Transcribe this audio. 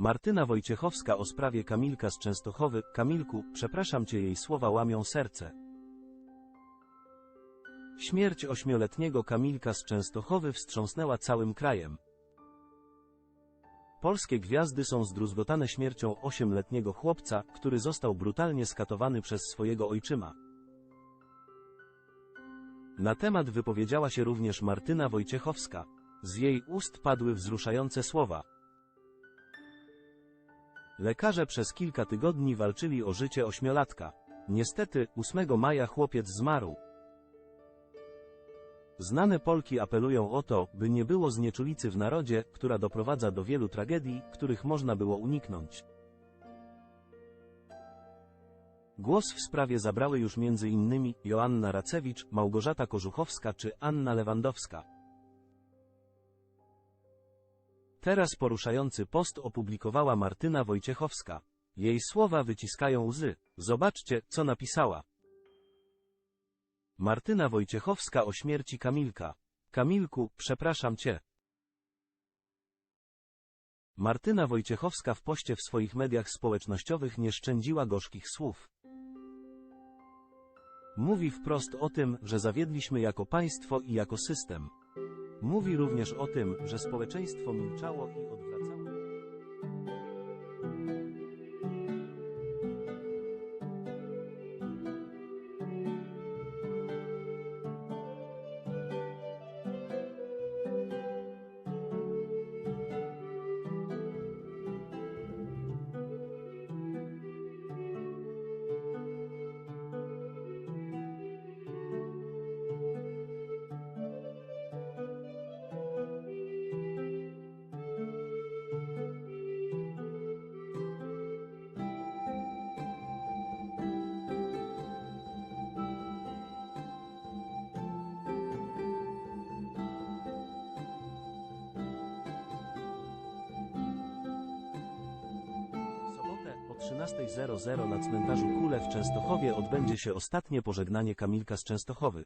Martyna Wojciechowska o sprawie Kamilka z Częstochowy. Kamilku, przepraszam cię, jej słowa łamią serce. Śmierć ośmioletniego Kamilka z Częstochowy wstrząsnęła całym krajem. Polskie gwiazdy są zdruzgotane śmiercią ośmioletniego chłopca, który został brutalnie skatowany przez swojego ojczyma. Na temat wypowiedziała się również Martyna Wojciechowska. Z jej ust padły wzruszające słowa. Lekarze przez kilka tygodni walczyli o życie ośmiolatka. Niestety, 8 maja chłopiec zmarł. Znane Polki apelują o to, by nie było znieczulicy w narodzie, która doprowadza do wielu tragedii, których można było uniknąć. Głos w sprawie zabrały już m.in. Joanna Racewicz, Małgorzata Kożuchowska czy Anna Lewandowska. Teraz poruszający post opublikowała Martyna Wojciechowska. Jej słowa wyciskają łzy. Zobaczcie, co napisała. Martyna Wojciechowska o śmierci Kamilka. Kamilku, przepraszam cię. Martyna Wojciechowska w poście w swoich mediach społecznościowych nie szczędziła gorzkich słów. Mówi wprost o tym, że zawiedliśmy jako państwo i jako system. Mówi również o tym, że społeczeństwo milczało i odwracało. 13.00 na cmentarzu Kule w Częstochowie odbędzie się ostatnie pożegnanie Kamilka z Częstochowy.